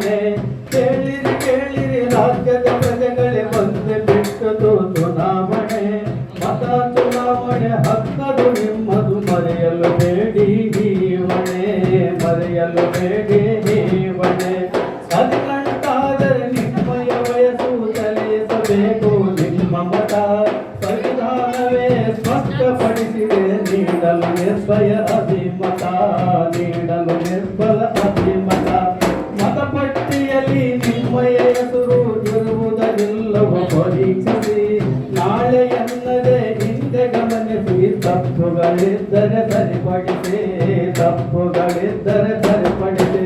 ಚುನಾವಣೆ ಕೇಳಿರಿ ಕೇಳಿರಿ, ರಾಜ್ಯದ ಪ್ರಜೆಗಳೇ ಬಂದೆ ಬಿಟ್ಟದು ಚುನಾವಣೆ ಮತ ಚುನಾವಣೆ ಹಕ್ಕದು ನಿಮ್ಮದು, ಮರೆಯಲು ಬೇಡಿ ಜೀವನೆ ಮರೆಯಲು ಬೇಡಿ ಜೀವನೆ ಹದಿನೆಂಟಾದರೆ ನಿಮ್ಮಯ ವಯಸ್ಸು ಚಲಿಸಬೇಕು ನಿಮ್ಮ ಮತ ಸಂವಿಧಾನವೇ ಸ್ಪಷ್ಟಪಡಿಸಿದೆ, ನೀಡಲು ಅಭಿಮತ ನೀಡಲು ನಿಮ್ಮಯ ಹೆಸರು ಇರುವುದರಿಲ್ಲವೋ ಪರೀಕ್ಷಿಸಿ ನಾಳೆ ಎನ್ನದೆ ಹಿಂದೆ ಗಮನಿಸಿ ತಪ್ಪುಗಳಿದ್ದರೆ ಸರಿಪಡಿಸಿ ತಪ್ಪುಗಳಿದ್ದರೆ ಸರಿಪಡಿಸಿ.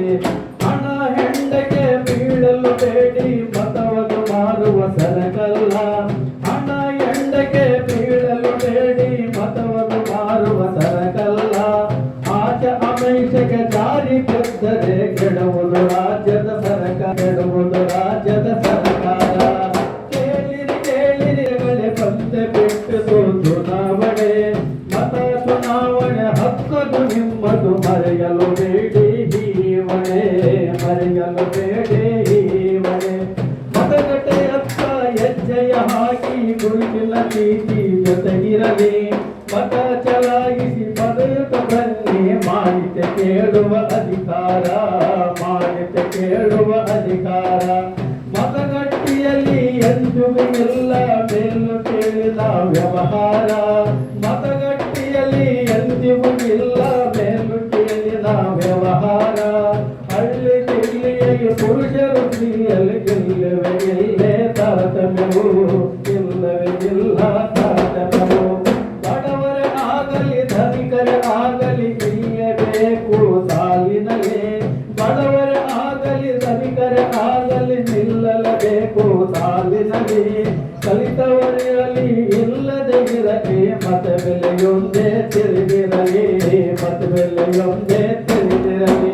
ಹಣ ಹೆಂಡಕ್ಕೆ ಬೀಳಲು ಬೇಡಿ ಮತವನ್ನು ಹಕ್ಕದು ನಿಮ್ಮದು ಮರೆಯಲು ಬೇಡಿ ಜೀವನೆ ಮರೆಯಲು ಬೇಡಿ ಜೀವನೆ ಮತಗಟ್ಟೆಯತ್ತ ಹೆಜ್ಜೆಯ ಹಾಕಿ ಗುರುತಿನ ನೀತಿ ಜೊತೆಗಿರಲಿ. ಮತ ಚಲಾಯಿಸಿ ಪದಯುತ ಬನ್ನಿ ಮಾಹಿತಿ ಕೇಳುವ ಅಧಿಕಾರ ಮಾಹಿತಿ ಕೇಳುವ ಅಧಿಕಾರ. ಮತಗಟ್ಟೆಯಲ್ಲಿ ಎಂದೂ ಇಲ್ಲ, ಮೇಲು ಕೇಳಿದ ವ್ಯವಹಾರ. ಇಲ್ಲೇ ತಾರತಮ್ಯವು ಇಲ್ಲವೇ ಇಲ್ಲ ತಾರತಮ್ಯವು ಬಡವರ ಆಗಲಿ, ಧನಿಕರ ಆಗಲಿ, ನಿಲ್ಲಬೇಕು ಸಾಲಿನಲ್ಲಿ. ಬಡವರ ಆಗಲಿ, ಧನಿಕರ ಆಗಲಿ, ನಿಲ್ಲಲಬೇಕು ಸಾಲಿನಲ್ಲಿ. ಕಲಿತವರಿರಲಿ ಇಲ್ಲದೆ ಇರಲಿ ಮತ ಬೆಲೆಯೊಂದೇ ತಿಳಿದಿರಲಿ ಮತ ಬೆಲೆಯೊಂದೇ ತಿಳಿದಿರಲಿ.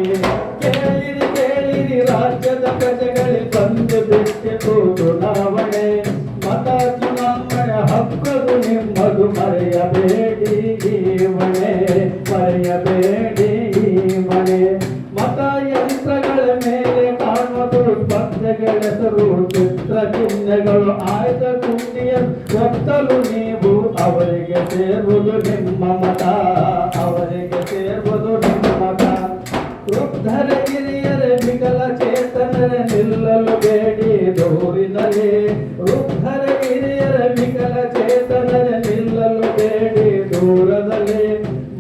ಹಕ್ಕದು ನಿಮ್ಮದು ಮರೆಯಬೇಡಿ ಮನೆ ಮರೆಯಬೇಡಿ ಮನೆ. ಮತ ಯಂತ್ರಗಳ ಮೇಲೆ ಕಾಣುವುದು ಸ್ಪರ್ಧೆಗಳ ಹೆಸರು, ಚಿತ್ರ ಚಿಹ್ನೆಗಳು ಆಯ್ದ ಕುಂಡಿಯ ಒತ್ತಲು ನೀವು ಅವರಿಗೆ ಸೇರುವುದು ನಿಮ್ಮ ಮತ, ಅವರಿಗೆ ಸೇರುವುದು ನಿಮ್ಮ ಮತ. ವೃದ್ಧರ, ಹಿರಿಯರ ವಿಕಲ ಚೇತನರ ನಿಲ್ಲಲು ದೂರದಲ್ಲಿ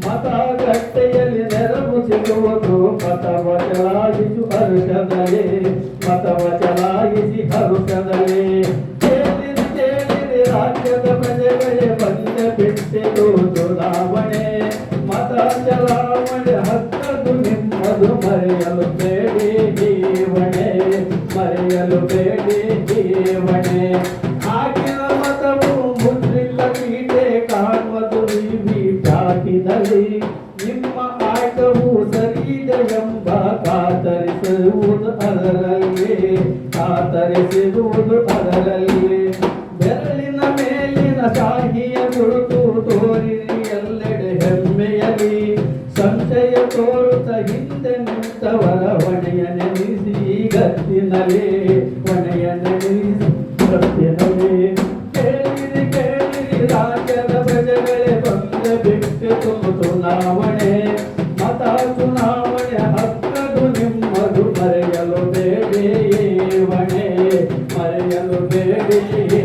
ಮತಗಟ್ಟೆಯಲ್ಲಿ ನೆರವು ಸಿಗುವುದು ಮತವ ಚಲಾಯಿಸು ಹರುಷದಲ್ಲಿ ಮತವ ಚಲಾಯಿಸಿ ಹರುಷದಲ್ಲಿ ಕೇಳಿರಿ ಕೇಳಿರಿ, ರಾಜ್ಯದ ಪ್ರಜೆಗಳೇ, ಬಂದ ಬಿಟ್ಟಿತು ಚುನಾವಣೆ. ಮತ ಚಲಾವಣೆ ಹತ್ತದು ನಿಮ್ಮದು ಮರೆಯಲು ಬೇಡಿ ಜೀವಣೆ, ಮರೆಯಲು ಬೇಡಿ ಜೀವನೆ ಈ ನಿಮ್ಮ ಆಟವು ಸರಿಯಿದೆ ಎಂಬ ಕಾತರಿಸುವುದು ಅದರಲ್ಲಿ ಕಾತರಿಸುವುದು ಅದರಲ್ಲಿ ಬೆರಳಿನ ಮೇಲಿನ ಶಾಹಿಯ ಗುರುತು ತೋರಿರಿ ಎಲ್ಲೆಡೆ ಹೆಮ್ಮೆಯಲ್ಲಿ. ಸಂಶಯ ತೋರುತ್ತ ಹಿಂದೆ ನಿಂತವರ ಹೊಣೆಯ ನೆನೆಸಿ ಗತ್ತಿನಲ್ಲಿ ಹೊಣೆಯ ಚುನಾವಣೆ ಮತ ಚುನಾವಣೆ ಹಕ್ಕದು ನಿಮ್ಮದು ಮರೆಯಲು ಬೇಡಿ ವಣೆ ಮರೆಯಲು ಬೇಡಿ.